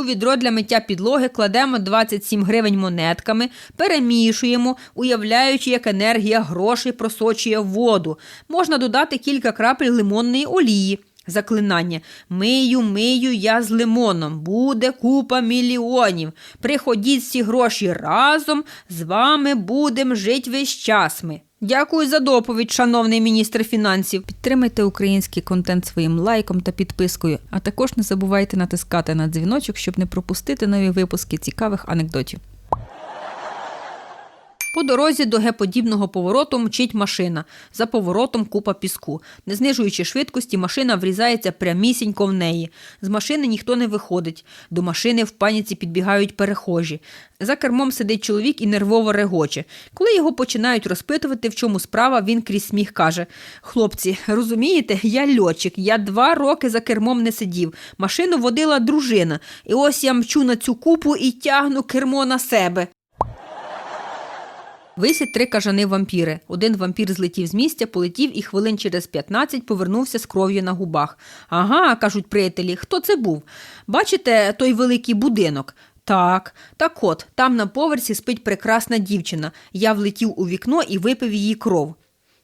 У відро для миття підлоги кладемо 27 гривень монетками, перемішуємо, уявляючи, як енергія грошей просочує воду. Можна додати кілька крапель лимонної олії. Заклинання Мию, мию я з лимоном. Буде купа мільйонів. Приходіть всі гроші разом, з вами будем жить весь час ми. Дякую за доповідь, шановний міністр фінансів. Підтримайте український контент своїм лайком та підпискою, а також не забувайте натискати на дзвіночок, щоб не пропустити нові випуски цікавих анекдотів. По дорозі до геподібного повороту мчить машина. За поворотом купа піску. Не знижуючи швидкості, машина врізається прямісінько в неї. З машини ніхто не виходить. До машини в паніці підбігають перехожі. За кермом сидить чоловік і нервово регоче. Коли його починають розпитувати, в чому справа, він крізь сміх каже: Хлопці, розумієте, я льотчик, я два роки за кермом не сидів. Машину водила дружина. І ось я мчу на цю купу і тягну кермо на себе. Висять три кажани вампіри. Один вампір злетів з місця, полетів і хвилин через 15 повернувся з кров'ю на губах. Ага, кажуть приятелі, хто це був? Бачите той великий будинок? Так, так от, там на поверсі спить прекрасна дівчина. Я влетів у вікно і випив її кров.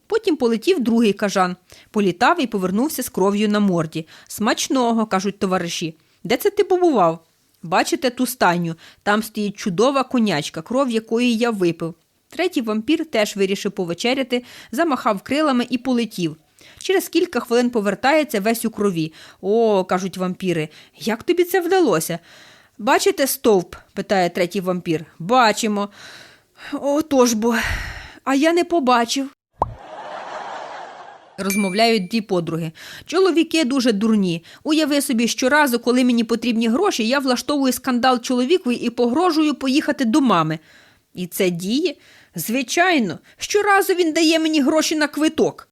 Потім полетів другий кажан, політав і повернувся з кров'ю на морді. Смачного, кажуть товариші. Де це ти побував? Бачите ту стайню? Там стоїть чудова конячка, кров якої я випив. Третій вампір теж вирішив повечеряти, замахав крилами і полетів. Через кілька хвилин повертається весь у крові. О, кажуть вампіри, як тобі це вдалося? Бачите стовп? питає третій вампір. Бачимо. Отож бо, а я не побачив. Розмовляють дві подруги. Чоловіки дуже дурні. Уяви собі, щоразу, коли мені потрібні гроші, я влаштовую скандал чоловікові і погрожую поїхати до мами. І це діє? Звичайно, щоразу він дає мені гроші на квиток.